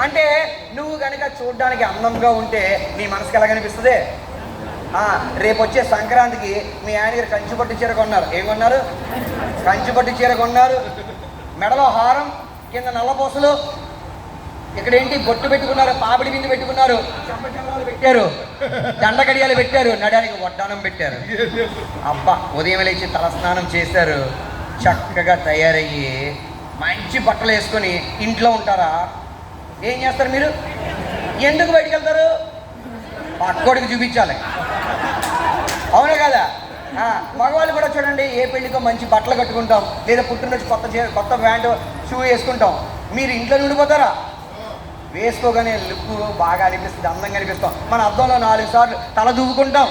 అంటే నువ్వు కనుక చూడడానికి అందంగా ఉంటే నీ మనసుకి ఎలా కనిపిస్తుంది? ఆ, రేపు వచ్చే సంక్రాంతికి మీ ఆయన గారు కంచి పట్టు చీర కొన్నారు. ఏం కొన్నారు? కంచి పట్టు చీర కొన్నారు. మెడలో హారం కింద నల్లపూసలు. ఇక్కడ ఏంటి బొట్టు పెట్టుకున్నారు పాపిడి బిందు పెట్టుకున్నారు. పెట్టారు. దండకడియాలు పెట్టారు. నడానికి వడ్డానం పెట్టారు. అబ్బా ఉదయం లేచి తలస్నానం చేశారు. చక్కగా తయారయ్యి మంచి బట్టలు వేసుకొని ఇంట్లో ఉంటారా? ఏం చేస్తారు మీరు? ఎందుకు బయటికి వెళ్తారు? పక్కోడికి చూపించాలి. అవునా కదా? మగవాళ్ళు కూడా చూడండి ఏ పెళ్ళికో మంచి బట్టలు కట్టుకుంటాం లేదా పుట్టినరోజు కొత్త కొత్త ప్యాంటు షూ వేసుకుంటాం. మీరు ఇంట్లో ఉండిపోతారా వేసుకోగానే లుక్ బాగా అనిపిస్తుంది అందంగా అనిపిస్తాం. మన అద్దంలో నాలుగు సార్లు తల దూవుకుంటాం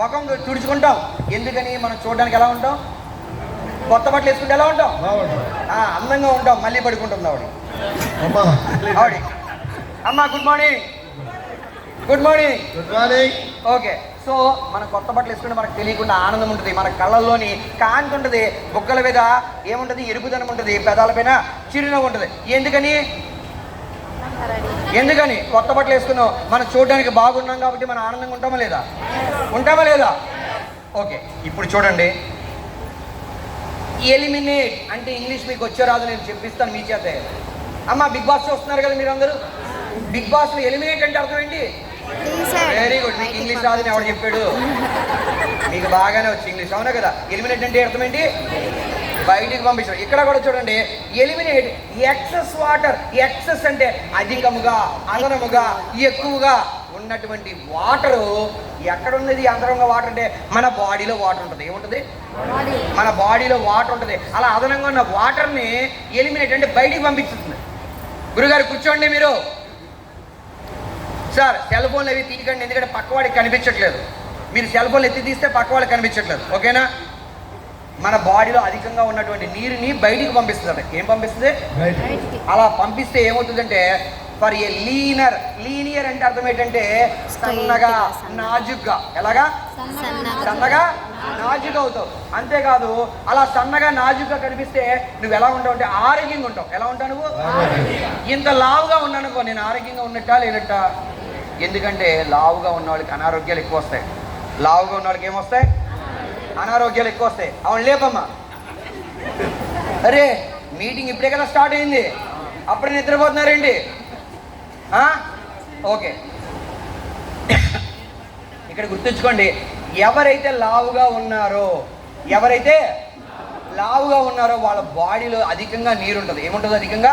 ముఖం తుడుచుకుంటాం. ఎందుకని? మనం చూడడానికి ఎలా ఉంటాం? కొత్త బట్టలు వేసుకుంటే ఎలా ఉంటాం? అందంగా ఉంటాం మళ్ళీ పడుకుంటుంది ఆవిడ అమ్మా. అమ్మా good morning good morning good morning okay so మన కొత్త బట్టలు వేసుకుంటే మనకు తెలియకుండా ఆనందం ఉంటుంది. మన కళ్ళల్లోని కాంతి ఉంటుంది. బుగ్గల మీద ఏముంటుంది? ఎరుపుదనం ఉంటుంది. పెదాల పైన చిరునవ్వు ఉంటుంది. ఎందుకని? ఎందుకని? కొత్త బట్టలు వేసుకున్నాం మనం చూడడానికి బాగున్నాం కాబట్టి మనం ఆనందంగా ఉంటామా లేదా? ఉంటామా లేదా? ఓకే ఇప్పుడు చూడండి. ఎలిమినేట్ అంటే ఇంగ్లీష్ మీకు వచ్చే రాదు నేను చెప్పిస్తాను మీ చేతే. అమ్మ బిగ్ బాస్ చూస్తున్నారు కదా మీరందరూ. బిగ్ బాస్ ఎలిమినేట్ అంటే అర్థం ఏంటి వెరీ గుడ్ మీకు ఇంగ్లీష్ రాదని ఎవడు చెప్పాడు? మీకు బాగానే వచ్చి ఇంగ్లీష్. అవునా కదా? ఎలిమినేట్ అంటే అర్థం ఏంటి బయటికి పంపించడం. ఇక్కడ కూడా చూడండి. Eliminate excess water. ఎక్సెస్ అంటే అధికముగా అదనముగా ఎక్కువగా ఉన్నటువంటి వాటరు ఎక్కడ ఉన్నది అంతరంగా వాటర్ అంటే మన బాడీలో వాటర్ ఉంటుంది. ఏముంటుంది? మన బాడీలో వాటర్ ఉంటుంది. అలా అదనంగా ఉన్న వాటర్ని ఎలిమినేట్ అంటే బయటికి పంపిస్తుంది గురుగారు కూర్చోండి మీరు. సార్ సెల్ ఫోన్లు అవి తీయకండి ఎందుకంటే పక్కవాడికి కనిపించట్లేదు. మీరు సెల్ ఫోన్లు ఎత్తి తీస్తే పక్కవాడికి కనిపించట్లేదు ఓకేనా? మన బాడీలో అధికంగా ఉన్నటువంటి నీరుని బయటికి పంపిస్తుంది ఏం పంపిస్తుంది? అలా పంపిస్తే ఏమవుతుందంటే ఫర్ ఏ లీనర్ లీనియర్ అంటే అర్థం ఏంటంటే సన్నగా నాజుగ్గా. ఎలాగా? సన్నగా. నాజుగా అవుతావు. అంతేకాదు అలా సన్నగా నాజుగ్గా కనిపిస్తే నువ్వు ఎలా ఉంటావు అంటే ఆరోగ్యంగా ఉంటావు. ఎలా ఉంటావు నువ్వు? ఇంత లావుగా ఉన్నానుకో నేను ఆరోగ్యంగా ఉన్నట్టా లేనట్టా? ఎందుకంటే లావుగా ఉన్న వాళ్ళకి అనారోగ్యాలు ఎక్కువ వస్తాయి. లావుగా ఉన్న వాళ్ళకి ఏమొస్తాయి? అనారోగ్యాలు ఎక్కువ వస్తాయి. అవును లేపమ్మా. అరే మీటింగ్ ఇప్పుడే కదా స్టార్ట్ అయింది. అప్పుడే నిద్రపోతున్నారేంటి? ఆ? ఓకే. ఇక్కడ గుర్తుంచుకోండి ఎవరైతే లావుగా ఉన్నారో ఎవరైతే లావుగా ఉన్నారో వాళ్ళ బాడీలో అధికంగా నీరు ఉంటుంది ఏముంటుంది అధికంగా?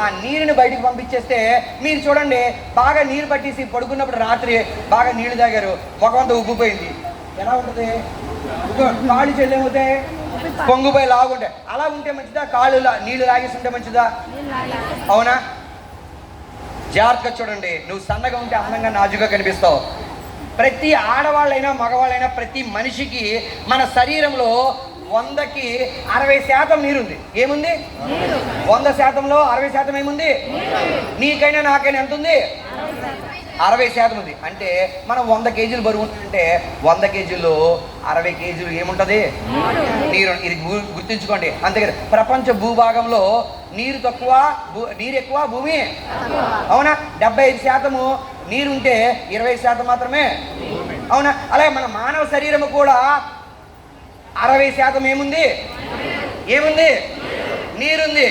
ఆ నీరుని బయటికి పంపించేస్తే మీరు చూడండి బాగా నీరు పట్టేసి పడుకున్నప్పుడు రాత్రి బాగా నీళ్ళు తాగారు. ముఖమంతా ఉబ్బిపోయింది. ఎలా ఉంటుంది? కాళ్ళు చెల్లేమవుతాయి? పొంగుపోయి లాగుంటాయి అలా ఉంటే మంచిదా? కాళ్ళు నీళ్ళు లాగేసి ఉంటే మంచిదా? అవునా? జాగ్రత్తగా చూడండి. నువ్వు సన్నగా ఉంటే అందంగా నాజుగా కనిపిస్తావు. ప్రతి ఆడవాళ్ళైనా మగవాళ్ళైనా ప్రతి మనిషికి మన శరీరంలో వందకి అరవై శాతం నీరుంది. ఏముంది? వంద శాతంలో అరవై శాతం ఏముంది? నీకైనా నాకైనా ఎంత ఉంది అరవై శాతం ఉంది. అంటే మనం వంద కేజీలు బరువు ఉంటే వంద కేజీల్లో అరవై కేజీలు ఏముంటుంది? నీరు ఇది గుర్తుంచుకోండి. అంతేకాదు ప్రపంచ భూభాగంలో నీరు తక్కువ భూ నీరు ఎక్కువ భూమి? అవునా? డెబ్బై ఐదు శాతము నీరుంటే ఇరవై శాతం మాత్రమే. అవునా? అలాగే మన మానవ శరీరము కూడా అరవై శాతం ఏముంది? ఏముంది? నీరుంది.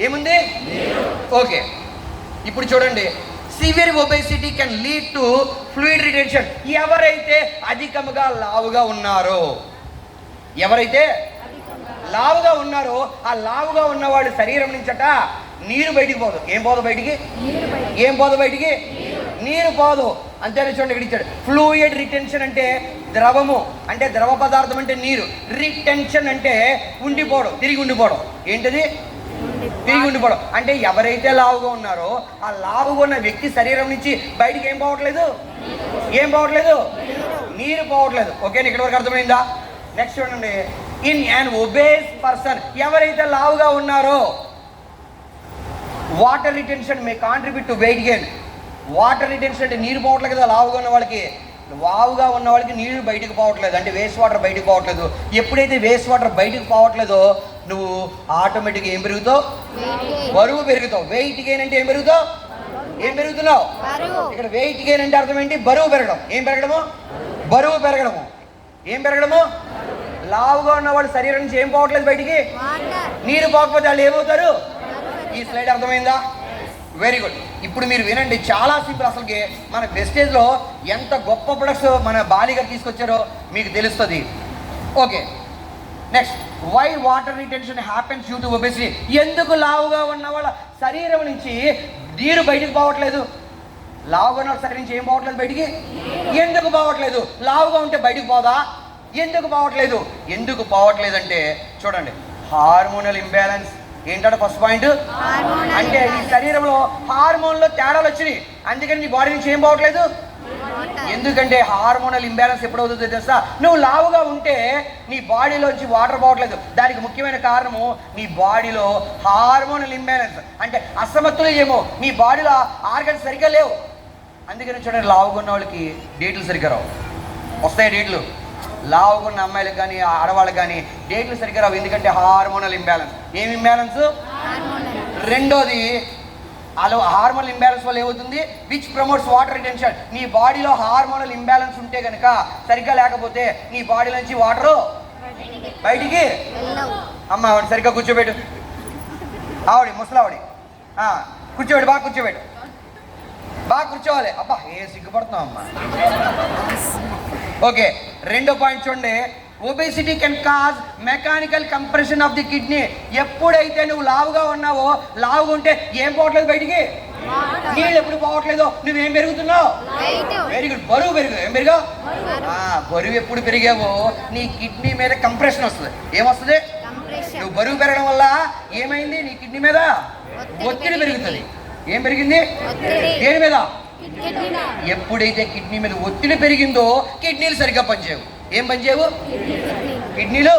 ఏముంది? ఓకే. ఇప్పుడు చూడండి. Severe obesity can lead to fluid retention ఎవరైతే అధికముగా లావుగా ఉన్నారో ఎవరైతే లావుగా ఉన్నారో ఆ లావుగా ఉన్నవాడు శరీరం నుంచట నీరు బయటికి పోదు. ఏం పోదు బయటికి? ఏం పోదు బయటికి? నీరు పోదు. అంతే చూడండి ఇక్కడ ఇచ్చాడు. ఫ్లూయిడ్ రిటెన్షన్ అంటే ద్రవము. అంటే ద్రవ పదార్థం అంటే నీరు. రిటెన్షన్ అంటే ఉండిపోవడం. తిరిగి ఉండిపోవడం. ఏంటిది? తిరిగి ఉండిపోవడం. అంటే ఎవరైతే లావుగా ఉన్నారో ఆ లావుగా ఉన్న వ్యక్తి శరీరం నుంచి బయటికి ఏం పోవట్లేదు? ఏం పోవట్లేదు? నీరు పోవట్లేదు. ఓకే ఇక్కడ వరకు అర్థమైందా? నెక్స్ట్ చూడండి. ఇన్ యాన్ ఒబేస్ పర్సన్ ఎవరైతే లావుగా ఉన్నారో water retention may contribute to weight gain water retention అంటే నీరు పోవట్లేదు కదా లావుగా ఉన్న వాళ్ళకి. వావుగా ఉన్న వాళ్ళకి నీళ్ళు బయటకు పోవట్లేదు అంటే వేస్ట్ వాటర్ బయటకు పోవట్లేదు. ఎప్పుడైతే వేస్ట్ వాటర్ బయటకు పోవట్లేదో నువ్వు ఆటోమేటిక్గా ఏం పెరుగుతావు? బరువు పెరుగుతావు. వెయిట్ గెయిన్ అంటే ఏం పెరుగుతావు? ఏం పెరుగుతున్నావు? ఇక్కడ వెయిట్ గెయిన్ అంటే అర్థం ఏంటి? బరువు పెరగడం. ఏం పెరగడము? బరువు పెరగడము. ఏం పెరగడము? లావుగా ఉన్న వాళ్ళు శరీరం నుంచి ఏం పోవట్లేదు బయటికి? నీరు పోకపోతే వాళ్ళు ఏమవుతారు? ఈ స్లైడ్ అర్థమైందా? వెరీ గుడ్ ఇప్పుడు మీరు వినండి చాలా సింపుల్ అసలుకి మన వెస్టేజ్లో ఎంత గొప్ప ప్రొడక్ట్స్ మన బాలిగా తీసుకొచ్చారో మీకు తెలుస్తుంది. Okay next why water retention happens due to obesity ఎందుకు లావుగా ఉన్న వాళ్ళ శరీరం నుంచి నీరు బయటికి పోవట్లేదు? లావుగా ఉన్న వాళ్ళ శరీరం నుంచి ఏం పోవట్లేదు బయటికి? ఎందుకు పోవట్లేదు? లావుగా ఉంటే బయటికి పోదా? ఎందుకు పోవట్లేదు? ఎందుకు పోవట్లేదు అంటే చూడండి. హార్మోనల్ ఇంబ్యాలెన్స్ ఏంటంటే ఫస్ట్ పాయింట్ అంటే ఈ శరీరంలో హార్మోన్లో తేడాలు వచ్చినాయి. అందుకని నీ బాడీ నుంచి ఏం పోవట్లేదు? ఎందుకంటే హార్మోనల్ ఇంబ్యాలెన్స్ ఎప్పుడు అవుతుందో తెలుసా? నువ్వు లావుగా ఉంటే నీ బాడీలోంచి వాటర్ పోవట్లేదు. దానికి ముఖ్యమైన కారణము నీ బాడీలో హార్మోనల్ ఇంబ్యాలెన్స్ అంటే అసమతులు ఏమో. నీ బాడీలో ఆర్గన్స్ సరిగ్గా లేవు. అందుకని చూడండి లావుగా ఉన్న వాళ్ళకి డేట్లు సరిగ్గా రావు. వస్తాయి డేట్లు? లావుగా ఉన్న అమ్మాయిలకు కానీ ఆడవాళ్ళకి కానీ డేట్లు సరిగ్గా రావు. ఎందుకంటే హార్మోనల్ ఇంబ్యాలెన్స్ ఏం ఇంబ్యాలెన్స్ రెండోది అలా హార్మోనల్ ఇంబ్యాలెన్స్ వల్ల ఏమవుతుంది? విచ్ ప్రమోట్స్ వాటర్ రిటెన్షన్ నీ బాడీలో హార్మోనల్ ఇంబ్యాలెన్స్ ఉంటే కనుక సరిగ్గా లేకపోతే నీ బాడీ నుంచి వాటరు బయటికి అమ్మ ఆవిడ సరిగ్గా కూర్చోబెట్టు. ఆవిడ ముసలావిడి. కూర్చోబెట్టు బాగా కూర్చోబెట్టు. బాగా కూర్చోవాలి. అబ్బా ఏ సిగ్గుపడుతున్నావు అమ్మా? ఓకే. రెండో పాయింట్ చూడండి. Obesity can cause mechanical compression of the kidney ఎప్పుడైతే నువ్వు లావుగా ఉన్నావో లావుగా ఉంటే ఏం పోవట్లేదు బయటికి? నీళ్ళు ఎప్పుడు పోవట్లేదో? నువ్వేం పెరుగుతున్నావు? వెరీ గుడ్ బరువు పెరుగు. ఏం పెరిగావు ఆ, బరువు ఎప్పుడు పెరిగావో నీ కిడ్నీ మీద కంప్రెషన్ వస్తుంది. ఏమొస్తుంది నువ్వు బరువు పెరగడం వల్ల ఏమైంది? నీ కిడ్నీ మీద ఒత్తిడి పెరుగుతుంది. ఏం పెరిగింది. దేని మీద? ఎప్పుడైతే కిడ్నీ మీద ఒత్తిడి పెరిగిందో కిడ్నీలు సరిగ్గా పనిచేయవు. ఏం పనిచేయవు? కిడ్నీలు.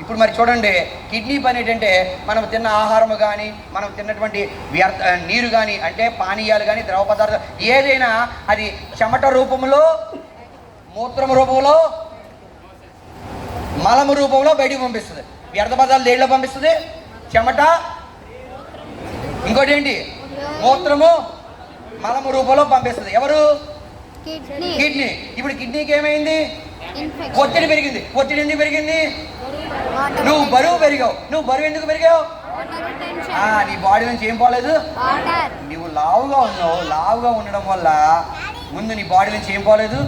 ఇప్పుడు మరి చూడండి కిడ్నీ పని ఏంటంటే మనం తిన్న ఆహారం కానీ మనం తిన్నటువంటి వ్యర్థ నీరు కానీ అంటే పానీయాలు కానీ ద్రవ పదార్థాలు ఏదైనా అది చెమట రూపంలో మూత్రం రూపంలో మలము రూపంలో బయటికి పంపిస్తుంది. వ్యర్థ పదార్థాలు దేంట్లో పంపిస్తుంది? చెమట. ఇంకోటి ఏంటి? మూత్రము. మలము రూపంలో పంపిస్తుంది. ఎవరు? కిడ్నీ. ఇప్పుడు కిడ్నీకి ఏమైంది? ఒత్తిడి పెరిగింది. ఒత్తిడి ఎందుకు పెరిగింది? నువ్వు బరువు పెరిగావు. నువ్వు బరువు ఎందుకు పెరిగావు? నీ బాడీ నుంచి ఏం పోలేదు? నువ్వు లావుగా ఉన్నావు. లావుగా ఉండడం వల్ల ముందు నీ బాడీ నుంచి ఏం పోలేదు?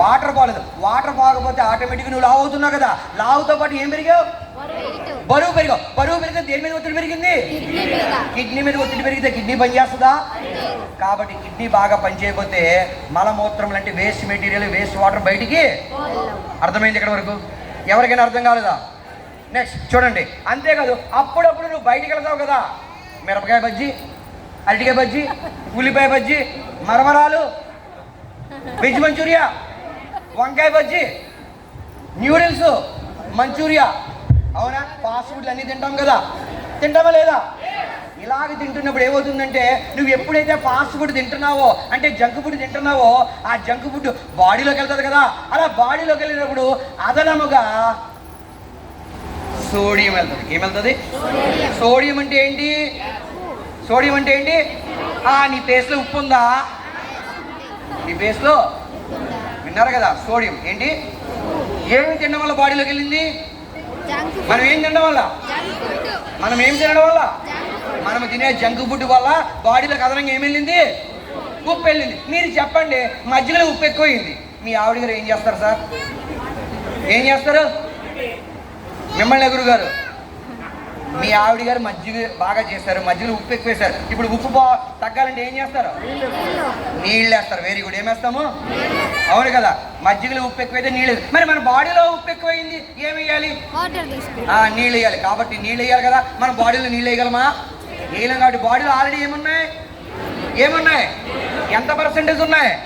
వాటర్ పోలేదు. వాటర్ పోకపోతే ఆటోమేటిక్గా నువ్వు లావు అవుతున్నావు కదా. లావుతో పాటు ఏం పెరిగావు? బరువు పెరిగావు బరువు పెరిగితే దేని మీద ఒత్తిడి పెరిగింది? కిడ్నీ మీద. కిడ్నీ మీద ఒత్తిడి పెరిగితే కిడ్నీ పనిచేస్తుందా కాబట్టి కిడ్నీ బాగా పనిచేయకపోతే మలమూత్రం లాంటి వేస్ట్ మెటీరియల్ వేస్ట్ వాటర్ బయటికి అర్థమైంది ఇక్కడ వరకు? ఎవరికైనా అర్థం కాలేదా? నెక్స్ట్ చూడండి. అంతేకాదు అప్పుడప్పుడు నువ్వు బయటికి వెళ్తావు కదా. మిరపకాయ బజ్జీ అరటికాయ బజ్జీ ఉల్లిపాయ బజ్జీ మరమరాలు వెజ్ మంచూరియా వంకాయ బజ్జీ న్యూడిల్స్ మంచూరియా. అవునా? ఫాస్ట్ ఫుడ్లు అన్నీ తింటాం కదా. తింటామా లేదా? ఇలాగ తింటున్నప్పుడు ఏమవుతుందంటే నువ్వు ఎప్పుడైతే ఫాస్ట్ ఫుడ్ తింటున్నావో అంటే జంక్ ఫుడ్ తింటున్నావో ఆ జంక్ ఫుడ్ బాడీలోకి వెళ్తుంది కదా. అలా బాడీలోకి వెళ్ళినప్పుడు అదనముగా సోడియం వెళ్తుంది. ఏమెళ్తుంది సోడియం అంటే ఏంటి? సోడియం అంటే ఏంటి? ఆ నీ పేస్ట్లో ఉప్పు ఉందా? నీ పేస్ట్లో విన్నారు కదా? సోడియం ఏంటి? ఏమి తినడం వల్ల బాడీలోకి వెళ్ళింది? మనం ఏం తినడం వల్ల? మనం ఏం తినడం వల్ల? మనం తినే జంక్ ఫుడ్ వల్ల బాడీలోకి అదనంగా ఏం వెళ్ళింది ఉప్పు వెళ్ళింది మీరు చెప్పండి మధ్యలో ఉప్పు ఎక్కువైంది. మీ ఆవిడ గారు ఏం చేస్తారు సార్? ఏం చేస్తారు? మిమ్మల్ని ఎగురు గారు మీ ఆవిడ గారు మజ్జిగ బాగా చేస్తారు మధ్యలో ఉప్పు ఎక్కువ వేస్తారు. ఇప్పుడు ఉప్పు బా తగ్గాలంటే ఏం చేస్తారు? నీళ్ళు వేస్తారు వెరీ గుడ్ ఏమేస్తాము అవును కదా. మజ్జిగలో ఉప్పు ఎక్కువైతే నీళ్ళు. మరి మన బాడీలో ఉప్పు ఎక్కువైంది ఏం వేయాలి? నీళ్ళు వేయాలి. కాబట్టి నీళ్ళు వేయాలి కదా. మన బాడీలో నీళ్ళు వేయగలమా? వేయలేం కాబట్టి బాడీలో ఆల్రెడీ ఏమున్నాయి? ఏమున్నాయి? ఎంత పర్సెంటేజ్ ఉన్నాయి?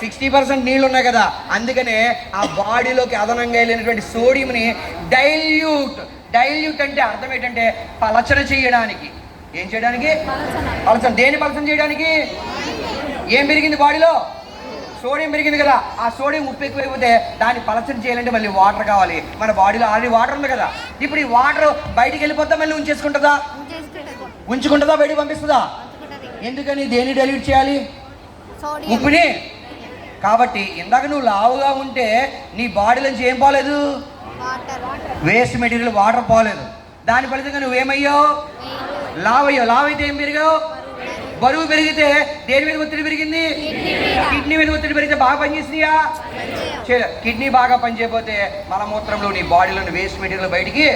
సిక్స్టీ పర్సెంట్ నీళ్ళు ఉన్నాయి కదా. అందుకనే ఆ బాడీలోకి అదనంగా వెళ్ళినటువంటి సోడియంని డైల్యూట్ డైల్యూట్ అంటే అర్థం ఏంటంటే పలచన చేయడానికి. ఏం చేయడానికి? పలచన. దేని పలచన చేయడానికి? ఏం పెరిగింది బాడీలో? సోడియం పెరిగింది కదా. ఆ సోడియం ఉప్పు ఎక్కువైపోతే దాన్ని పలచన చేయాలంటే మళ్ళీ వాటర్ కావాలి. మన బాడీలో ఆల్రెడీ వాటర్ ఉంది కదా. ఇప్పుడు ఈ వాటర్ బయటికి వెళ్ళిపోతా మళ్ళీ ఉంచేసుకుంటుందా? ఉంచుకుంటుందా? బయటకు పంపిస్తుందా? ఎందుకని దేన్ని డైల్యూట్ చేయాలి? ఉప్పుని? కాబట్టి ఇందాక నువ్వు లావుగా ఉంటే నీ బాడీలోంచి ఏం పోలేదు? వేస్ట్ మెటీరియల్ వాటర్ పోలేదు. దాని ఫలితంగా నువ్వేమయ్యావు లావ్ అయ్యావు లావ్ అయితే ఏం పెరిగావు? బరువు పెరిగితే దేని మీద ఒత్తిడి పెరిగింది? కిడ్నీ మీద. ఒత్తిడి పెరిగితే బాగా పనిచేసినాయా కిడ్నీ బాగా పనిచేయకపోతే మలమూత్రంలో నీ బాడీలోని వేస్ట్ మెటీరియల్ బయటికి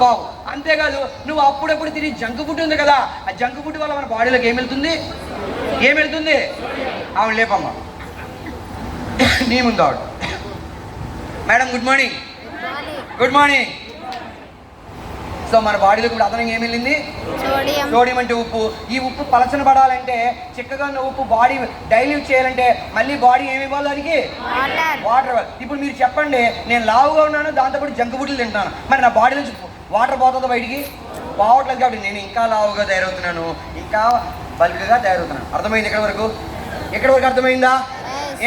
పోవు. అంతేకాదు నువ్వు అప్పుడప్పుడు తిని జంక్ ఫుడ్ ఉంది కదా ఆ జంక్ ఫుడ్ వల్ల మన బాడీలోకి ఏం వెళ్తుంది? ఏం వెళ్తుంది? ఆవిడ లేపమ్మా. నీ ముందు madam good morning. Good morning so మన బాడీలో ఇప్పుడు అదనంగా ఏం వెళ్ళింది? సోడియం. అంటే ఉప్పు. ఈ ఉప్పు పలచన పడాలంటే చిక్కగా ఉన్న ఉప్పు బాడీ డైల్యూట్ చేయాలంటే మళ్ళీ బాడీ ఏమి ఇవ్వాలి దానికి? వాటర్. ఇప్పుడు మీరు చెప్పండి నేను లావుగా ఉన్నాను దాంతోపాటు జంక్ ఫుడ్లు తింటున్నాను. మరి నా బాడీ నుంచి వాటర్ పోతుందా బయటికి? పోవట్లేదు కాబట్టి నేను ఇంకా లావుగా తయారవుతున్నాను. ఇంకా బల్క్గా తయారవుతున్నాను. అర్థమైంది ఎక్కడి వరకు? ఎక్కడి వరకు అర్థమైందా.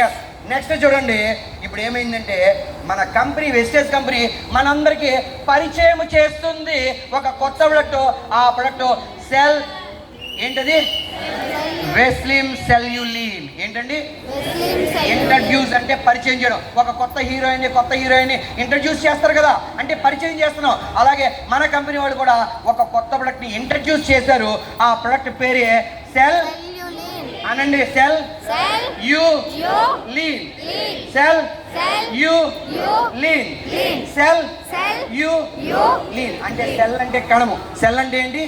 ఎస్ నెక్స్ట్ చూడండి. ఇప్పుడు ఏమైందంటే మన కంపెనీ వెస్టేజ్ కంపెనీ మనందరికీ పరిచయం చేస్తుంది ఒక కొత్త ప్రొడక్ట్ ఆ ప్రొడక్ట్ సెల్ ఏంటది? వెస్లిమ్ సెల్యులీన్ ఏంటండి? ఇంట్రడ్యూస్ అంటే పరిచయం చేయడం. ఒక కొత్త హీరోయిన్ కొత్త హీరోయిన్ ఇంట్రడ్యూస్ చేస్తారు కదా. అంటే పరిచయం చేస్తున్నాం. అలాగే మన కంపెనీ వాళ్ళు కూడా ఒక కొత్త ప్రొడక్ట్ని ఇంట్రడ్యూస్ చేశారు. ఆ ప్రొడక్ట్ పేరే సెల్ అనండి cell. Cell. You. Lean. Cell. Cell. You. Lean. Cell. You. Lean. అంటే సెల్ అంటే కణము. సెల్ అంటే ఏంటి?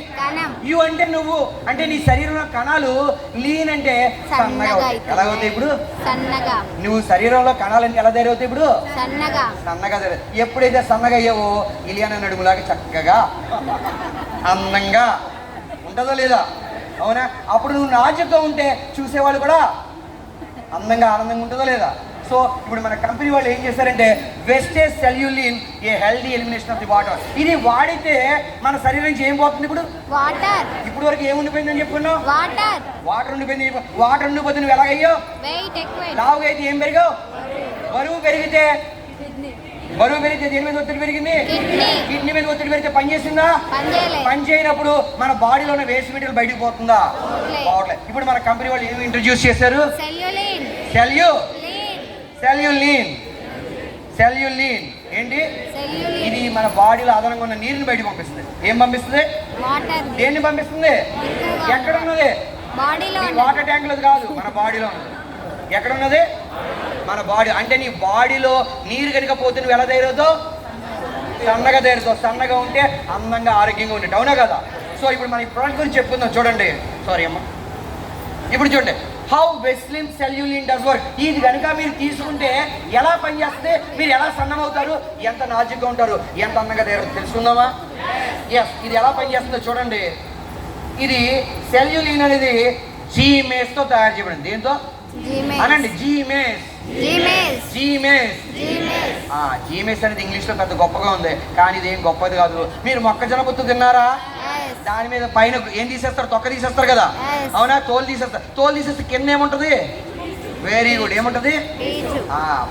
యు అంటే నువ్వు. అంటే నీ శరీరంలో కణాలు లీన్ అంటే సన్నగా. ఎలా అవుతాయి ఇప్పుడు? సన్నగా. నువ్వు శరీరంలో కణాలని ఎలా తయారవుతాయి ఇప్పుడు? సన్నగా. సన్నగా ఎప్పుడైతే సన్నగా అయ్యావో ఇలియాన నడుములాగా చక్కగా అందంగా ఉంటుందో లేదా? అవునా? అప్పుడు నువ్వు నాజుగ్గా ఉంటే చూసేవాళ్ళు కూడా అందంగా ఆనందంగా ఉంటుందో లేదా? సో ఇప్పుడు మన కంపెనీ వాళ్ళు ఏం చేశారంటే Westige Cellulean a healthy elimination of the water. ఇది వాడితే మన శరీరం నుంచి ఏం పోతుంది ఇప్పుడు? వాటర్. ఇప్పుడు వరకు ఏం ఉండిపోయిందని చెప్పుకున్నావు? వాటర్. వాటర్ ఉండిపోయింది వాటర్ ఉండిపోతే నువ్వు ఎక్కువ లావుగా అయితే ఏం పెరిగావు? బరువు పెరిగితే బరువు పెరిగితే దేని మీద ఒత్తిడి పెరిగింది? కిడ్నీ. మీద ఒత్తిడి పెరిగితే పని చేసిందా? పని చేయలేదు. పని చేయనప్పుడు మన బాడీలో ఉన్న వేస్ట్ మెటీరియల్ బయటకు పోతుందా. పోవట్లేదు. ఇప్పుడు మన కంపెనీ వాళ్ళు ఏమి ఇంట్రడ్యూస్ చేశారు? సెల్యులిన్. Cellulean Cellulean. సెల్యులీన్. ఏంటి? ఇది మన బాడీలో అదనంగా ఉన్న నీరుని బయటకు పంపిస్తుంది. ఏం పంపిస్తుంది? దేన్ని పంపిస్తుంది? ఎక్కడ ఉన్నది. వాటర్ ట్యాంక్లో కాదు మన బాడీలో ఉన్నది. ఎక్కడ ఉన్నది మన బాడీ అంటే నీ బాడీలో నీరు కనుక పోతే నువ్వు ఎలా తయారవుతావు? సన్నగా తయారవుతావు. సన్నగా ఉంటే అందంగా ఆరోగ్యంగా ఉండేది అవునా కదా? సో ఇప్పుడు మన ఈ ప్రోడక్ట్ గురించి చెప్పుకుందాం. చూడండి. సారీ అమ్మా. ఇప్పుడు చూడండి. హౌ వెస్లిన్ సెల్యులిన్ డస్ వర్క్ ఇది కనుక మీరు తీసుకుంటే ఎలా పనిచేస్తే మీరు ఎలా సన్నమవుతారు? ఎంత నాజుగ్గా ఉంటారు? ఎంత అందంగా తయారు తెలుసుకుందామా? ఎస్ ఇది ఎలా పనిచేస్తుందో చూడండి. ఇది సెల్యులిన్ అనేది జీమేస్తో తయారు చేయబడింది. దేంతో? అనండి. జీమేస్ జీమేస్ అనేది ఇంగ్లీష్లో పెద్ద గొప్పగా ఉంది. కానీ ఇది ఏం గొప్పది కాదు. మీరు మొక్కజొన్న పొత్తు తిన్నారా? దాని మీద పైన ఏం తీసేస్తారు? తొక్క తీసేస్తారు కదా. అవునా? తోలు తీసేస్తారు. తోలు తీసేస్తే కింద ఏముంటది? వెరీ గుడ్ ఏముంటది?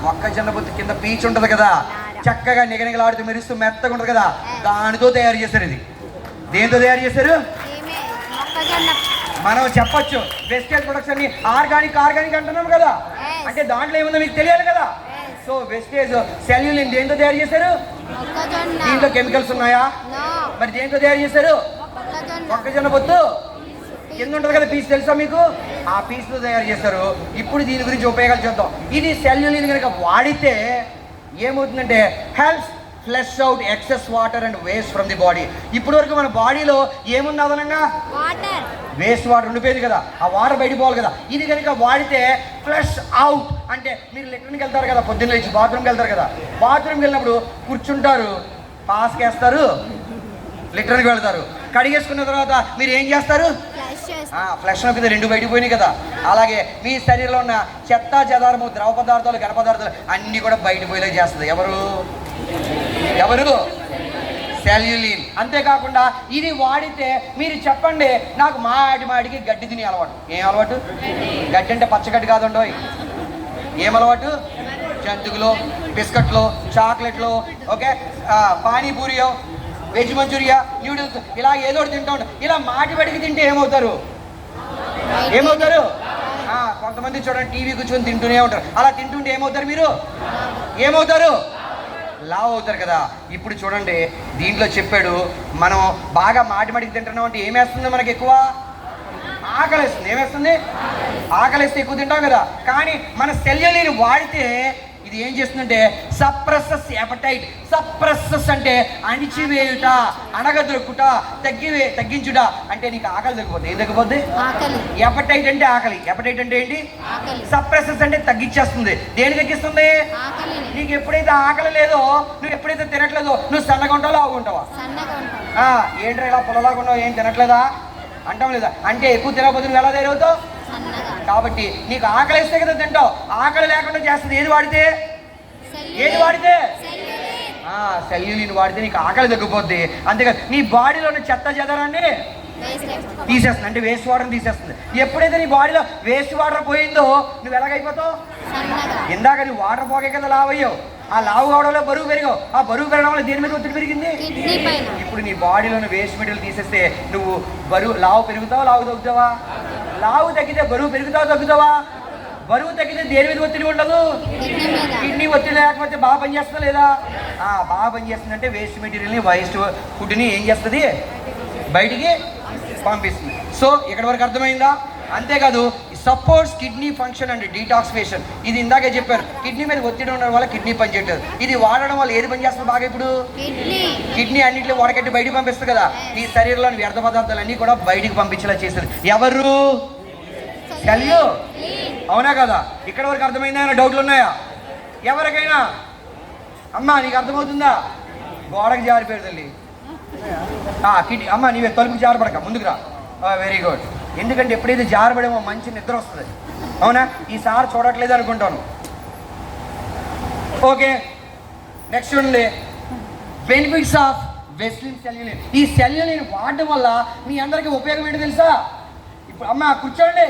మొక్కజొన్న పొత్తు కింద పీచు ఉంటది కదా. చక్కగా నిగనిగలాడుతూ మెరుస్తూ మెత్తగా ఉంటది కదా. దానితో తయారు చేశారు ఇది. దేంతో తయారు చేశారు మనం చెప్పొచ్చు. వెస్టేజ్ ప్రొడక్ట్స్ అన్ని ఆర్గానిక్ ఆర్గానిక్ అంటున్నాం కదా. అంటే దాంట్లో ఏముందో మీకు తెలియాలి కదా. సో వెస్టేజ్ సెల్యులిన్ దేంతో తయారు చేశారు? దీంట్లో కెమికల్స్ ఉన్నాయా? నో మరి దేంతో తయారు చేశారు? మొక్కజొన్న. పొత్తు? కింద ఉంటుంది కదా పీస్ తెలుసా మీకు? ఆ పీస్తో తయారు చేస్తారు ఇప్పుడు దీని గురించి ఉపయోగాలు చూద్దాం. ఇది సెల్యులిన్ కనుక వాడితే ఏమవుతుందంటే helps flush out excess water and waste from the body ఇప్పటి వరకు మన బాడీలో ఏముంది అదనంగా? వాటర్ వేస్ట్ వాటర్ ఉండిపోయింది కదా. ఆ వాటర్ బయట పోవాలి కదా. ఇది కనుక వాడితే ఫ్లష్ అవుట్ అంటే మీరు లెట్రిన్కి వెళ్తారు కదా పొద్దున్న లేచి బాత్రూమ్కి వెళ్తారు కదా. బాత్రూమ్కి వెళ్ళినప్పుడు కూర్చుంటారు. పాస్కి వేస్తారు. లిటర్కి వెళ్తారు. కడిగేసుకున్న తర్వాత మీరు ఏం చేస్తారు? ఫ్లష్ నొక్కితే రెండు బయటకు పోయినాయి కదా. అలాగే మీ శరీరంలో ఉన్న చెత్త చెదారము ద్రవ పదార్థాలు ఘన పదార్థాలు అన్నీ కూడా బయట పోయేలా చేస్తుంది. ఎవరు? ఎవరు? సెల్యులిన్ అంతేకాకుండా ఇది వాడితే మీరు చెప్పండి నాకు మాటి మాటికి గడ్డి తినే అలవాటు. ఏం అలవాటు? గడ్డి అంటే పచ్చగడ్డి కాదండోయ్ ఏం అలవాటు? జంతువులు బిస్కెట్లు చాక్లెట్లు ఓకే? పానీపూరియో వెజ్ మంచూరియా న్యూడిల్స్ ఇలా ఏదో ఒకటి తింటూ ఉంటాం ఇలా మాటి పడికి తింటే ఏమవుతారు? ఏమవుతారు? కొంతమంది చూడండి టీవీ కూర్చొని తింటూనే ఉంటారు. అలా తింటుంటే ఏమవుతారు మీరు? ఏమవుతారు? లావ్ అవుతారు కదా. ఇప్పుడు చూడండి దీంట్లో చెప్పాడు మనం బాగా మాటి మాటికి తింటున్నాం అంటే ఏమేస్తుంది మనకి ఎక్కువ? ఆకలిస్తుంది. ఏమేస్తుంది? ఆకలిస్తే ఎక్కువ తింటాం కదా. కానీ మన సెల్యులీని వాడితే ఇది ఏం చేస్తుందంటే సప్రెసస్ ఎపటైట్ సప్రెసస్ అంటే అణిచివేయుట అణగదొక్కుట తగ్గివే తగ్గించుట. అంటే నీకు ఆకలి తగ్గిపోద్ది. ఏం తగ్గిపోద్ది? ఎపటైట్ అంటే ఆకలి. ఎపటైట్ అంటే ఏంటి? సప్రెసెస్ అంటే తగ్గించేస్తుంది. దేని తగ్గిస్తుంది? నీకు ఎప్పుడైతే ఆకలి లేదో నువ్వు ఎప్పుడైతే తినట్లేదో నువ్వు సన్నగా ఉంటావు ఆ, ఏంట్రా ఇలా పొలలాగా ఉన్నావు ఏం తినట్లేదా? అంటాం లేదా? అంటే ఎక్కువ తినకపోతే నువ్వు ఎలా తయారవుతావు? కాబట్టి నీకు ఆకలి వేస్తే కదా తింటావు. ఆకలి లేకుండా చేస్తుంది. ఏది వాడితే. ఏది వాడితే? సెల్యులిన్. వాడితే నీకు ఆకలి తగ్గిపోద్ది. అంతేకాదు నీ బాడీలో ఉన్న చెత్త చెదరాన్ని. తీసేస్తుంది. అంటే వేస్ట్ వాటర్ తీసేస్తుంది. ఎప్పుడైతే నీ బాడీలో వేస్ట్ వాటర్ పోయిందో నువ్వు ఎలాగైపోతావు? ఇందాక నీ వాటర్ పోకే కదా లావు అయ్యావు. ఆ లావు కావడంలో బరువు పెరిగావు. ఆ బరువు పెరగడం వల్ల దేని మీద ఒత్తిడి పెరిగింది? ఇప్పుడు నీ బాడీలోని వేస్ట్ మెటీరియల్ తీసేస్తే నువ్వు బరువు లావు పెరుగుతావా లావు తగ్గుతావా? లావు తగ్గితే బరువు పెరుగుతావా తగ్గుతావా? బరువు తగ్గితే దేని మీద ఒత్తిడి ఉండదు? కిడ్నీ ఒత్తిడి లేకపోతే బాగా పనిచేస్తుందా లేదా? ఆ బాగా పనిచేస్తుందంటే వేస్ట్ మెటీరియల్ని వేస్ట్ ఫుడ్ని ఏం చేస్తుంది? బయటికి పంపిస్తుంది. సో ఇక్కడ వరకు అర్థమైందా? అంతేకాదు supports kidney function and detoxification ఇది ఇందాకే చెప్పారు. కిడ్నీ మీద ఒత్తిడి ఉండడం వల్ల కిడ్నీ పనిచేయట్లేదు. ఇది వాడడం వల్ల ఏది పనిచేస్తుంది బాగా ఇప్పుడు? కిడ్నీ అన్నింటిలో వడకట్టి బయటికి పంపిస్తుంది కదా నీ శరీరంలోని వ్యర్థ పదార్థాలన్నీ కూడా బయటికి పంపించేలా చేస్తుంది ఎవరు? సెల్యు అవునా కదా? ఇక్కడ వరకు అర్థమైందా? డౌట్లు ఉన్నాయా? ఎవరికైనా? అమ్మా నీకు అర్థమవుతుందా? గోడకి జారిపోయారు తల్లి. కిడ్నీ. అమ్మ నీవే తలుపు జారపడక. ముందుకు రా. వెరీ గుడ్ ఎందుకంటే ఎప్పుడైతే జారబడేమో మంచి నిద్ర వస్తుంది. అవునా? ఈసారి చూడట్లేదు అనుకుంటాను. ఓకే. నెక్స్ట్ చూడండి. బెనిఫిట్స్ ఆఫ్ వెస్లిన్ సెల్యులిన్ ఈ సెల్యులిన్ వాడడం వల్ల మీ అందరికీ ఉపయోగం ఏంటి తెలుసా? ఇప్పుడు అమ్మ కూర్చోండి.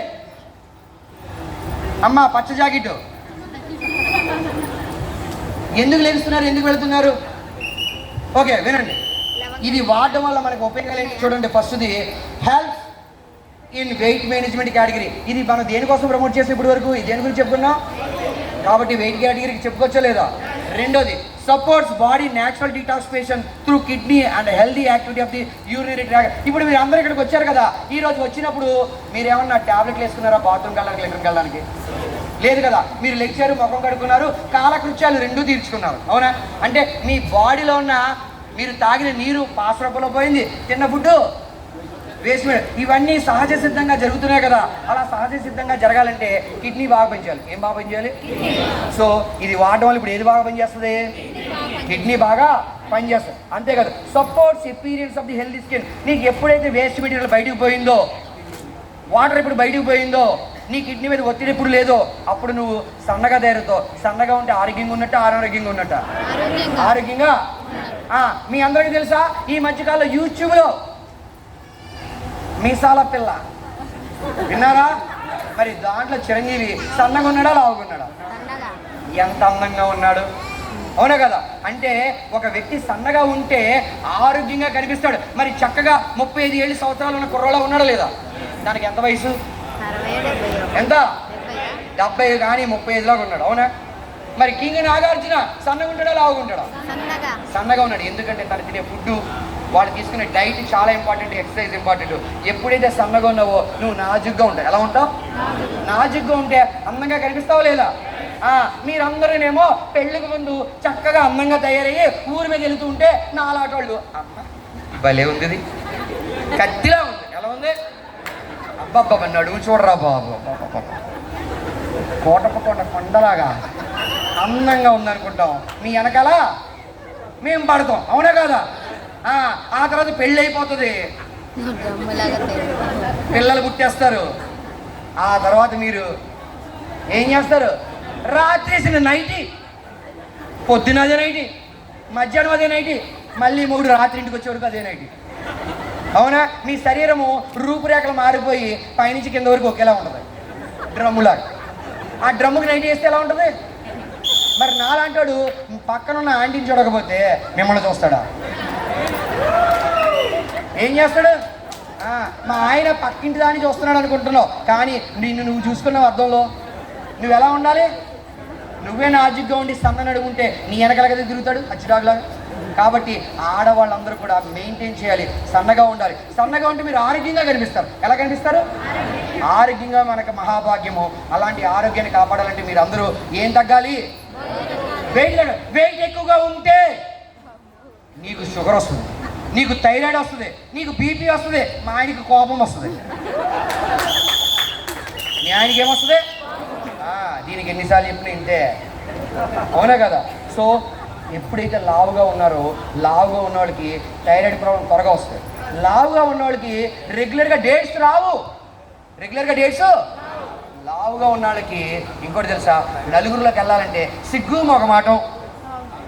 అమ్మ పచ్చ జాకెట్. ఎందుకు లేస్తున్నారు ఎందుకు వెళుతున్నారు? ఓకే వినండి. ఇది వాడడం వల్ల మనకు ఉపయోగాలు ఏంటి? చూడండి ఫస్ట్ది health in weight management category. ఇది మనం దేనికోసం ప్రమోట్ చేసి ఇప్పటి వరకు ఇది దేని గురించి చెప్పుకున్నాం? కాబట్టి వెయిట్ కేటగిరీకి చెప్పుకోవచ్చా లేదా? రెండోది supports body natural detoxification through kidney and healthy activity of the urinary tract ఇప్పుడు మీరు అందరూ ఇక్కడికి వచ్చారు కదా ఈ రోజు వచ్చినప్పుడు మీరు ఏమన్నా టాబ్లెట్లు వేసుకున్నారా? బాత్రూమ్కి వెళ్ళడానికి లెక్కడికి వెళ్ళడానికి? లేదు కదా మీరు లెక్చర్ ముఖం కడుక్కున్నారు కాలకృత్యాలు రెండూ తీర్చుకున్నారు. అవునా? అంటే మీ బాడీలో ఉన్న మీరు తాగిన నీరు పాస్ రూపంలో పోయింది. తిన్న ఫుడ్ వేస్ట్ ఇవన్నీ సహజ సిద్ధంగా జరుగుతున్నాయి కదా. అలా సహజ సిద్ధంగా జరగాలంటే కిడ్నీ బాగా పనిచేయాలి ఏం బాగా పనిచేయాలి సో ఇది వాడడం వల్ల ఇప్పుడు ఏది బాగా పనిచేస్తుంది కిడ్నీ బాగా పనిచేస్తుంది అంతేకాదు supports appearance of the healthy skin నీకు ఎప్పుడైతే వేస్ట్ మెటీరియల్ బయటకు పోయిందో వాటర్ ఇప్పుడు బయటకు పోయిందో నీ కిడ్నీ మీద ఒత్తిడి ఎప్పుడు లేదో అప్పుడు నువ్వు సన్నగా తయారుతావు సన్నగా ఉంటే ఆరోగ్యంగా ఉన్నట్టు అనారోగ్యంగా ఉన్నట్ట. ఆరోగ్యంగా. మీ అందరికీ తెలుసా? ఈ మధ్యకాలంలో యూట్యూబ్లో మీసాల పిల్ల. విన్నారా? మరి దాంట్లో చిరంజీవి సన్నగా ఉన్నాడా లావుకున్నాడా సన్నగా ఎంత అందంగా ఉన్నాడు. అవునా కదా? అంటే ఒక వ్యక్తి సన్నగా ఉంటే ఆరోగ్యంగా కనిపిస్తాడు. మరి చక్కగా ముప్పై ఐదు ఏళ్ళు సంవత్సరాలు ఉన్న కుర్రలో ఉన్నాడా లేదా? దానికి ఎంత వయసు? ఎంత? డెబ్బై కానీ ముప్పై ఐదులాగా ఉన్నాడు. అవునా? మరి కింగ్ నాగార్జున సన్నగా ఉంటాడా లావుగా ఉంటాడా? సన్నగా. సన్నగా ఉన్నాడు. ఎందుకంటే తను తినే ఫుడ్ వాళ్ళు తీసుకునే డైట్ చాలా ఇంపార్టెంట్ ఎక్సర్సైజ్ ఇంపార్టెంట్ ఎప్పుడైతే సన్నగా ఉన్నావో నువ్వు నాజుగ్గా ఉంటావు. ఎలా ఉంటావు? నాజుగ్గా ఉంటే అందంగా కనిపిస్తావా లేదా? మీరందరూనేమో పెళ్ళికి ముందు చక్కగా అందంగా తయారయ్యి ఊరి మీద వెళుతూ ఉంటే నాలాటోళ్ళు. అమ్మ భలే ఉంది ఇది కత్తిలా ఉంది. ఎలా ఉంది? అబ్బాబ్బా నడుము చూడరా బాబు. అబ్బబ్బబ్బ. కోట కొండలాగా అందంగా ఉందనుకుంటాం. మీ వెనకాల మేము పడతాం. అవునా కదా? ఆ, తర్వాత పెళ్ళి అయిపోతుంది పిల్లలు పుట్టేస్తారు. ఆ తర్వాత మీరు ఏం చేస్తారు? రాత్రేసిన నైటి పొద్దున అదే నైటి మధ్యాహ్నం అదే నైటి మళ్ళీ మూడు రాత్రి ఇంటికి వచ్చేవరకు అదే నైటి. అవునా? మీ శరీరము రూపురేఖలు మారిపోయి పైనుంచి కింద వరకు ఒకేలా ఉంటుంది. డ్రమ్ములాగా. ఆ డ్రమ్ముకి నైట్ వేస్తే ఎలా ఉంటుంది? మరి నాలాంటాడు పక్కనున్న ఆంటీని చూడకపోతే మిమ్మల్ని చూస్తాడా? ఏం చేస్తాడు? మా ఆయన పక్కింటి దాన్ని చూస్తున్నాడు అనుకుంటున్నావు. కానీ నిన్ను నువ్వు చూసుకున్నావు అర్థంలో? నువ్వు ఎలా ఉండాలి? నువ్వే నాజుగ్గా ఉండి సన్నని అడుగుంటే నీ వెనకాల కదా తిరుగుతాడు అచ్చిడాగ్లాగా కాబట్టి ఆడవాళ్ళందరూ కూడా మెయింటైన్ చేయాలి. సన్నగా ఉండాలి. సన్నగా ఉంటే మీరు ఆరోగ్యంగా కనిపిస్తారు. ఎలా కనిపిస్తారు? ఆరోగ్యంగా మనకు మహాభాగ్యము. అలాంటి ఆరోగ్యాన్ని కాపాడాలంటే మీరు అందరూ ఏం తగ్గాలి? వెయిట్ వెయిట్ ఎక్కువగా ఉంటే నీకు షుగర్ వస్తుంది. నీకు థైరాయిడ్ వస్తుంది నీకు బీపీ వస్తుంది మా ఆయనకి కోపం వస్తుంది. మీ ఆయనకి ఏమొస్తుంది? దీనికి ఎన్నిసార్లు చెప్పిన ఇంతే. అవునా కదా? సో ఎప్పుడైతే లావుగా ఉన్నారో లావుగా ఉన్న వాళ్ళకి థైరాయిడ్ ప్రాబ్లం త్వరగా వస్తుంది. లావుగా ఉన్న వాళ్ళకి రెగ్యులర్గా డేట్స్ రావు. రెగ్యులర్గా డేట్స్ లావుగా ఉన్న వాళ్ళకి ఇంకోటి తెలుసా? నలుగురిలోకి వెళ్ళాలంటే సిగ్గు మొగమాటం.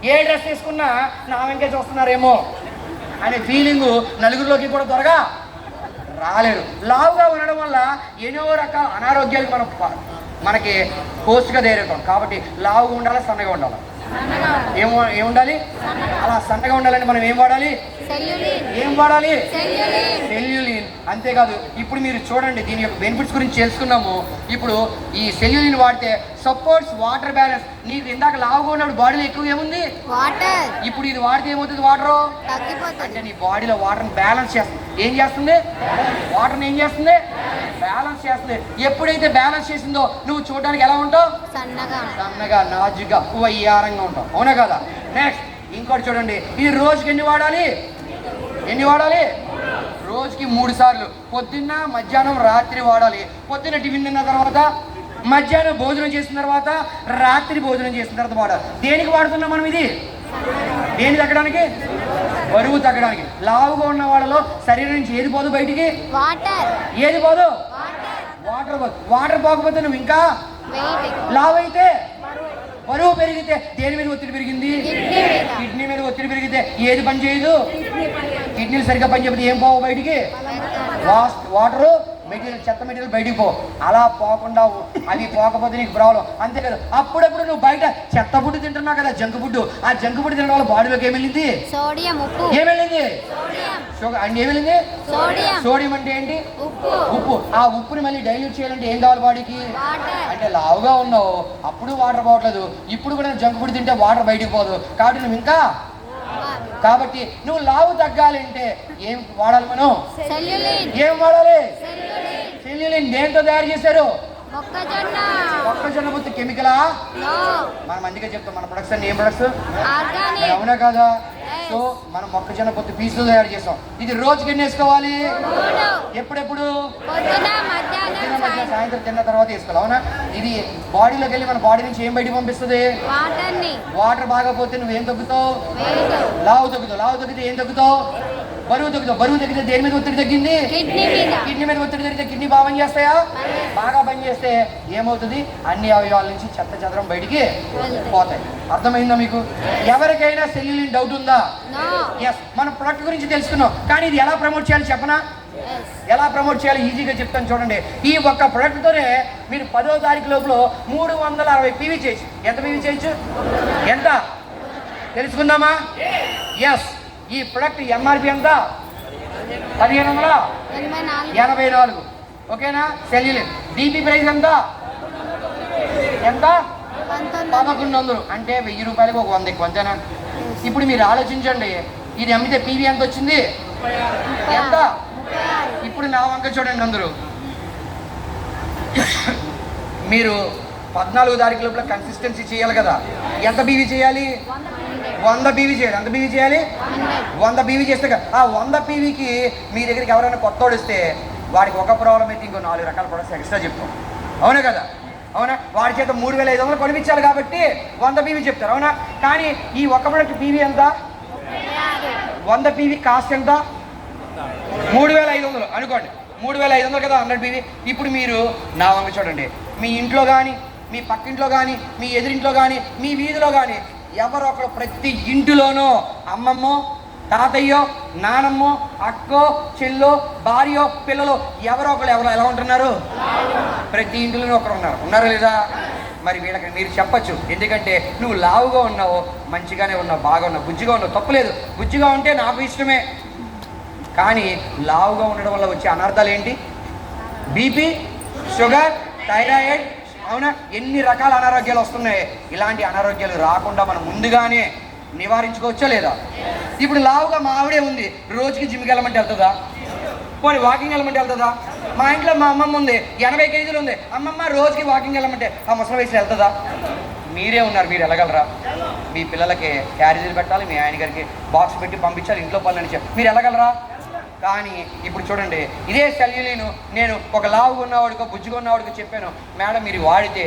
ఏ డ్రెస్ తీసుకున్నా నా వెంకే చూస్తున్నారేమో. అనే ఫీలింగ్ నలుగురిలోకి కూడా త్వరగా రాలేరు లావుగా ఉండడం వల్ల ఎన్నో రకాల అనారోగ్యాలకు మనం మనకి పోస్ట్గా తయారవుతాం. కాబట్టి లావుగా ఉండాలి సన్నగా ఉండాలి? ఏం ఏం ఉండాలి అలా సన్నగా ఉండాలంటే మనం ఏం వాడాలి? ఏం వాడాలి? సెల్యులిన్. అంతేకాదు ఇప్పుడు మీరు చూడండి దీని యొక్క బెనిఫిట్స్ గురించి తెలుసుకున్నాము. ఇప్పుడు ఈ సెల్యులిన్ వాడితే సపోర్ట్స్ వాటర్ బ్యాలెన్స్. నీకు ఇందాక లావుగా ఉన్నప్పుడు బాడీలో ఎక్కువ ఏముంది? వాటర్. ఇప్పుడు ఇది వాడితే ఏమవుతుంది వాటర్? అంటే నీ బాడీలో వాటర్ని బ్యాలెన్స్ చేస్తుంది. ఏం చేస్తుంది? వాటర్ని ఏం చేస్తుంది? బ్యాలెన్స్ చేస్తుంది. ఎప్పుడైతే బ్యాలెన్స్ చేసిందో నువ్వు చూడడానికి ఎలా ఉంటావు? సన్నగా. సన్నగా నాజుగా వయ్యారంగా ఉంటాం అవునా కదా? నెక్స్ట్ ఇంకోటి చూడండి. ఈ రోజుకి ఎన్ని వాడాలి? ఎన్ని వాడాలి? రోజుకి మూడు సార్లు. పొద్దున్న మధ్యాహ్నం రాత్రి వాడాలి. పొద్దున్న టిఫిన్ తిన్న తర్వాత మధ్యాహ్నం భోజనం చేసిన తర్వాత రాత్రి భోజనం చేసిన తర్వాత వాడాలి. దేనికి వాడుతున్నాం మనం ఇది? దేని తగ్గడానికి? బరువు తగ్గడానికి. లావుగా ఉన్న వాళ్ళలో శరీరం నుంచి ఏది పోదు బయటికి? ఏది పోదు? వాటర్. వాటర్ పోదు. వాటర్ పోకపోతే నువ్వు ఇంకా వెయిట్ లావ్ అయితే బరువు పెరిగితే దేని మీద ఒత్తిడి పెరిగింది? కిడ్నీ మీద. ఒత్తిడి పెరిగితే ఏది పని చేయదు? కిడ్నీలు సరిగ్గా పని చెప్పితే ఏం పోవు బయటికి? వాస్ట్ వాటరు మెటీరియల్ చెత్త మెటీరియల్ బయటికి పో. అలా పోకుండా అవి పోకపోతే నీకు ప్రాబ్లం అంతే కదా అప్పుడప్పుడు నువ్వు బయట చెత్త ఫుడ్ తింటున్నావు కదా జంక్ ఫుడ్. ఆ జంక్ ఫుడ్ తినడం వల్ల బాడీలోకి ఏం వెళ్ళింది? సోడియం ఉప్పు. ఏం వెళ్ళింది? సోడియం. అంటే ఏం వెళ్ళింది? సోడియం. సోడియం అంటే ఏంటి? ఉప్పు. ఉప్పు. ఆ ఉప్పుని మళ్ళీ డైల్యూట్ చేయాలంటే ఏం కావాలి బాడీకి అంటే లావుగా ఉన్నావు. అప్పుడు వాటర్ పోవట్లేదు. ఇప్పుడు కూడా జంక్ ఫుడ్ తింటే వాటర్ బయటికి పోదు. కాబట్టి నువ్వు ఇంకా కాబట్టి నువ్వు లావు తగ్గాలంటే ఏం వాడాలి మనం? ఏం వాడాలి? సెల్యులిన్. దేంతో తయారు చేశారు? మొక్కజొన్న. బుద్ధి కెమికలా? మనం అందుకే చెప్తాం మన ప్రొడక్ట్స్ అన్ని ఏం ప్రొడక్ట్స్ అవునా కాదా? సో మనం మొక్కజొన్న పొత్తు పీసులు తయారు చేస్తాం ఇది రోజుకి ఎన్ని వేసుకోవాలి? ఎప్పుడెప్పుడు? సాయంత్రం. తిన్న తర్వాత వేసుకోవాలి అవునా? ఇది బాడీలోకి వెళ్ళి మన బాడీ నుంచి ఏం బయటికి పంపిస్తుంది? వాటర్ బాగపోతే నువ్వేం తగ్గుతావు? వెయిట్ లావు తగ్గుతావు. లావు తగ్గితే ఏం తగ్గుతావు? బరువు తగ్గుతావు బరువు తగ్గితే దేని మీద ఒత్తిడి తగ్గింది? కిడ్నీ మీద. ఒత్తిడి తగ్గితే కిడ్నీ బాగా పని చేస్తాయా? బాగా పని చేస్తే ఏమవుతుంది? అన్ని అవయవాల నుంచి చెత్త చెదరం బయటికి పోతాయి. అర్థమైందా మీకు? ఎవరికైనా సెల్యులిన్ డౌట్ ఉందా? ఎస్ మనం ప్రొడక్ట్ గురించి తెలుసుకున్నాం. కానీ ఇది ఎలా ప్రమోట్ చేయాలి చెప్పనా? ఎలా ప్రమోట్ చేయాలి? ఈజీగా చెప్తాను చూడండి. ఈ ఒక్క ప్రొడక్ట్తోనే మీరు పదో తారీఖు లోపల మూడు వందల అరవై పీవీ చేయొచ్చు. ఎంత పీవీ చేయొచ్చు? ఎంత? తెలుసుకుందామా? ఎస్ ఈ ప్రొడక్ట్ ఎంఆర్పి ఎంత? పదిహేను వందల? ఎనభై నాలుగు. ఓకేనా? సెల్యులిన్ డిపి ప్రైస్ ఎంత? ఎంత? పదకొండు వందలు. అంటే వెయ్యి రూపాయలకి ఒక వంద ఎక్కువ అంతేనా? ఇప్పుడు మీరు ఆలోచించండి. ఇది అమ్మితే పీవీ ఎంత వచ్చింది? ఎంత? ఇప్పుడు నా వంక చూడండి అందరూ. మీరు పద్నాలుగు తారీఖు లోపల కన్సిస్టెన్సీ చేయాలి కదా. ఎంత బీవీ చేయాలి? వంద బీవీ చేయాలి. ఎంత బీవీ చేయాలి? వంద బీవీ చేస్తే కదా, ఆ వంద పీవీకి మీ దగ్గరికి ఎవరైనా కొత్తోడు ఇస్తే వాడికి ఒక ప్రాబ్లం అయితే ఇంకో నాలుగు రకాల ప్రొడక్ట్స్ ఎక్స్ట్రా చెప్తాం. అవునా కదా? అవునా? వాడి చేత మూడు వేల ఐదు వందలు కొనిపించాలి కాబట్టి వంద పీవీ చెప్తారు. అవునా? కానీ ఈ ఒక్క ప్రొడక్ట్ పీవీ ఎంత? వంద పీవీ కాస్ట్ ఎంత? మూడు వేల ఐదు వందలు. అనుకోండి. మూడు వేల ఐదు వందలు కదా హండ్రెడ్ పీవీ ఇప్పుడు మీరు నా వంక చూడండి. మీ ఇంట్లో కానీ మీ పక్కింట్లో కానీ మీ ఎదురింట్లో కానీ మీ వీధిలో కానీ ఎవరో ఒకరు ప్రతి ఇంటిలోనూ అమ్మమ్మో తాతయ్యో నానమ్మో అక్కో చెల్లో భార్యో పిల్లలు ఎవరో ఒకరు ఎవరు ఎలా ఉంటున్నారు? ప్రతి ఇంటిలోనూ ఒకరు ఉన్నారు. ఉన్నారా లేదా? మరి వీళ్ళకి మీరు చెప్పచ్చు. ఎందుకంటే నువ్వు లావుగా ఉన్నావు మంచిగానే ఉన్నావు బాగా ఉన్నావు బుజ్జిగా ఉన్నావు తప్పలేదు బుజ్జిగా ఉంటే నాకు ఇష్టమే. కానీ లావుగా ఉండడం వల్ల వచ్చే అనర్థాలు ఏంటి? బీపీ షుగర్ థైరాయిడ్ అవునా? ఎన్ని రకాల అనారోగ్యాలు వస్తున్నాయి? ఇలాంటి అనారోగ్యాలు రాకుండా మనం ముందుగానే నివారించుకోవచ్చా లేదా? ఇప్పుడు లావుగా మా ఆవిడే ఉంది. రోజుకి జిమ్కి వెళ్ళమంటే వెళ్తుందా? పోనీ వాకింగ్ వెళ్ళమంటే వెళ్తుందా? మా ఇంట్లో మా అమ్మమ్మ ఉంది. ఎనభై కేజీలు ఉంది. అమ్మమ్మ రోజుకి వాకింగ్ వెళ్ళమంటే ఆ ముసలి వయసు వెళ్తుందా? మీరే ఉన్నారు. మీరు వెళ్ళగలరా? మీ పిల్లలకి క్యారేజీలు పెట్టాలి. మీ ఆయన గారికి బాక్స్ పెట్టి పంపించాలి. ఇంట్లో పనులని చెప్పి. మీరు వెళ్ళగలరా? కానీ ఇప్పుడు చూడండి ఇదే సెల్యులీను నేను ఒక లావుగా ఉన్నవాడికో బుజ్జిగా ఉన్నవాడికో చెప్పాను. మేడం మీరు వాడితే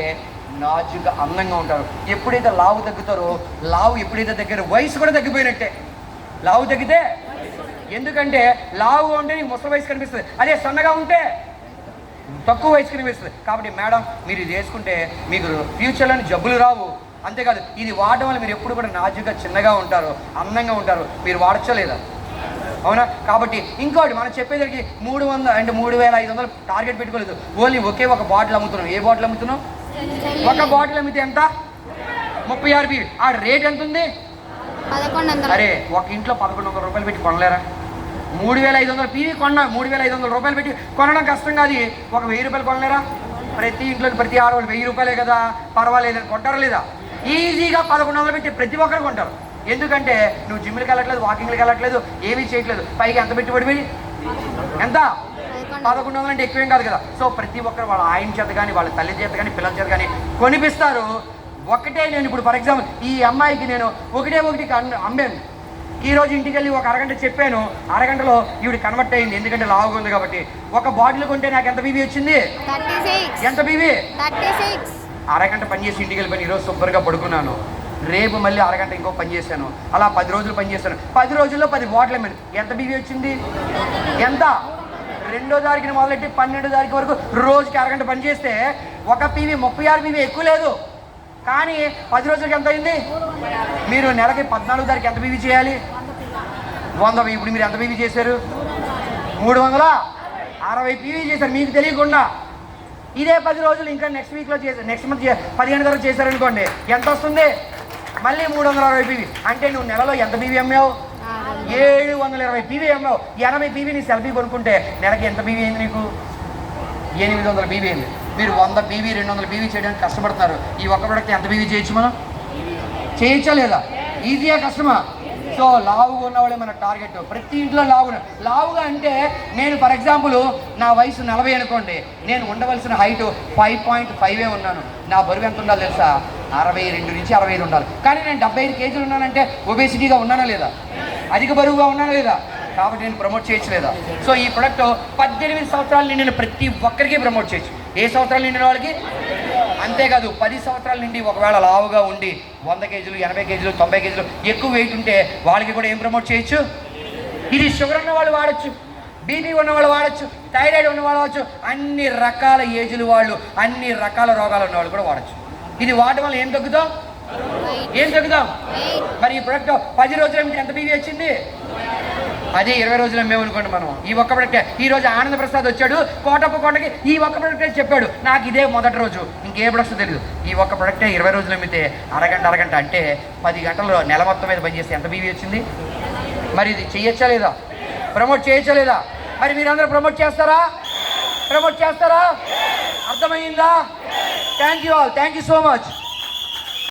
నాజుగా అందంగా ఉంటారు. ఎప్పుడైతే లావు తగ్గుతారో లావు ఎప్పుడైతే దగ్గర వయసు కూడా తగ్గిపోయినట్టే. లావు తగ్గితే? ఎందుకంటే లావుగా ఉంటే నీకు ముసలి వయసు కనిపిస్తుంది. అదే సన్నగా ఉంటే తక్కువ వయసు కనిపిస్తుంది. కాబట్టి మేడం మీరు ఇది వేసుకుంటే మీకు ఫ్యూచర్లో జబ్బులు రావు. అంతేకాదు ఇది వాడడం వల్ల మీరు ఎప్పుడు కూడా నాజుగా చిన్నగా ఉంటారు అందంగా ఉంటారు. మీరు వాడచ్చలేదా అవునా? కాబట్టి ఇంకోటి మనం చెప్పేసరికి మూడు వందల అంటే మూడు వేల ఐదు వందలు టార్గెట్ పెట్టుకోలేదు. ఓన్లీ ఒకే ఒక బాటిల్ అమ్ముతున్నాం. ఏ బాటిల్ అమ్ముతున్నాం? ఒక బాటిల్ అమ్మితే ఎంత? ముప్పై ఆరు బీ ఆ రేట్ ఎంత ఉంది? అరే ఒక ఇంట్లో పదకొండు వందల రూపాయలు పెట్టి కొనలేరా? మూడు వేల ఐదు వందల పీవీ కొన్నా మూడు వేల ఐదు వందల రూపాయలు పెట్టి కొనడం కష్టం కాదు. ఒక వెయ్యి రూపాయలు కొనలేరా? ప్రతి ఇంట్లోకి ప్రతి ఆడవాళ్ళు వెయ్యి రూపాయలే కదా. పర్వాలేదు కొంటారా లేదా? ఈజీగా పదకొండు వందలు పెట్టి ప్రతి ఒక్కరు కొంటారు. ఎందుకంటే నువ్వు జిమ్కి వెళ్ళట్లేదు వాకింగ్కి వెళ్ళట్లేదు ఏమీ చేయట్లేదు. పైకి ఎంత పెట్టుబడి ఎంత? పదకొండు. వందలు అంటే ఎక్కువేం కాదు కదా. సో ప్రతి ఒక్కరు వాళ్ళ ఆయన చేత కానీ వాళ్ళ తల్లి చేత కానీ పిల్లల చేత కానీ కొనిపిస్తారు. ఒకటే నేను ఇప్పుడు ఫర్ ఎగ్జాంపుల్ ఈ అమ్మాయికి నేను ఒకటే ఒకటి అమ్మాను. ఈ రోజు ఇంటికి వెళ్ళి ఒక అరగంట చెప్పాను. అరగంటలో ఈవిడ కన్వర్ట్ అయింది. ఎందుకంటే లావుగా ఉంది కాబట్టి. ఒక బాటిల్ కొంటే నాకు ఎంత బీబీ వచ్చింది? ఎంత బీబీ అరగంట పని చేసి ఇంటికి వెళ్ళిపోయి ఈరోజు శుభ్రంగా పడుకున్నాను. రేపు మళ్ళీ అరగంట ఇంకో పని చేశాను. అలా పది రోజులు పని చేశాను. పది రోజుల్లో పది బాటిల్ అమ్మాను ఎంత బీవీ వచ్చింది? ఎంత? రెండో తారీఖున మొదలెట్టి పన్నెండో తారీఖు వరకు రోజుకి అరగంట పని చేస్తే ఒక పీవీ ముప్పై ఆరు పీవీ ఎక్కువ లేదు. కానీ పది రోజులకి ఎంత అయింది? మీరు నెలకి పద్నాలుగు తారీఖు ఎంత పీవీ చేయాలి? వంద ఇప్పుడు మీరు ఎంత బీవీ చేశారు? మూడు వందల? అరవై పీవీ చేశారు. మీకు తెలియకుండా. ఇదే పది రోజులు ఇంకా నెక్స్ట్ వీక్లో చేశారు నెక్స్ట్ మంత్ పదిహేను తారీఖు చేశారనుకోండి ఎంత వస్తుంది? మళ్ళీ మూడు వందల అరవై పీవీ. అంటే నువ్వు నెలలో ఎంత పీవీ అమ్మావు? ఏడు వందల. ఇరవై పీవీ అమ్మావు. ఎనభై పీవీ నీ సెల్ఫీ కొనుక్కుంటే నెలకి ఎంత పీవీ అయింది నీకు? ఎనిమిది వందల పీవీ అయింది. మీరు వంద పీవీ రెండు వందల పీవీ చేయడానికి కష్టపడుతున్నారు ఈ ఒక్క ప్రొడక్ట్ ఎంత పీవీ చేయొచ్చు మనం? చేయొచ్చా లేదా? ఈజీగా కష్టమా సో లావుగా ఉన్నవాడే మన టార్గెట్. ప్రతి ఇంట్లో లావుగా లావుగా అంటే నేను ఫర్ ఎగ్జాంపుల్ నా వయసు నలభై అనుకోండి నేను ఉండవలసిన హైట్ ఫైవ్ పాయింట్ ఫైవే ఉన్నాను. నా బరువు ఎంత ఉండాలి తెలుసా? అరవై రెండు నుంచి అరవై ఐదు ఉండాలి. కానీ నేను డెబ్బై ఐదు కేజీలు ఉన్నానంటే ఒబేసిటీగా ఉన్నానా లేదా? అధిక బరువుగా ఉన్నానా లేదా? కాబట్టి నేను ప్రమోట్ చేయొచ్చు లేదా సో ఈ ప్రొడక్ట్ పద్దెనిమిది సంవత్సరాలు నిండిన ప్రతి ఒక్కరికి ప్రమోట్ చేయొచ్చు. ఏ సంవత్సరాలు నిండిన వాళ్ళకి? అంతేకాదు పది సంవత్సరాల నుండి ఒకవేళ లావుగా ఉండి వంద కేజీలు ఎనభై కేజీలు తొంభై కేజీలు ఎక్కువ వెయిట్ ఉంటే వాళ్ళకి కూడా ఏం ప్రమోట్ చేయొచ్చు? ఇది షుగర్ ఉన్న వాళ్ళు వాడచ్చు బీపీ ఉన్న వాళ్ళు వాడచ్చు థైరాయిడ్ ఉన్న వాళ్ళు వాడచ్చు అన్ని రకాల ఏజులు వాళ్ళు అన్ని రకాల రోగాలు ఉన్న వాళ్ళు కూడా వాడచ్చు. ఇది వాడటం వల్ల ఏం తగ్గుతాం ఏం తగ్గుతాం మరి ఈ ప్రొడక్ట్ పది రోజుల నుంచి ఎంత బీవీ వచ్చింది? అదే ఇరవై రోజులు అమ్మేమనుకోండి మనం. ఈ ఒక్క ప్రొడక్టే ఈ రోజు ఆనంద ప్రసాద్ వచ్చాడు కోటప్ప కోటకి ఈ ఒక్క ప్రొడక్టే చెప్పాడు. నాకు ఇదే మొదటి రోజు. ఇంకే ప్రొడక్ట్ తెలియదు ఈ ఒక్క ప్రొడక్టే ఇరవై రోజులు అమ్మితే అరగంట అరగంట అంటే పది గంటలు నెల మొత్తం మీద పనిచేస్తే ఎంత బీవీ వచ్చింది? మరి ఇది చేయొచ్చా లేదా? ప్రమోట్ చేయొచ్చా లేదా? మరి మీరందరూ ప్రమోట్ చేస్తారా? ప్రమోట్ చేస్తారా? అర్థమైందా? Thank you all thank you so much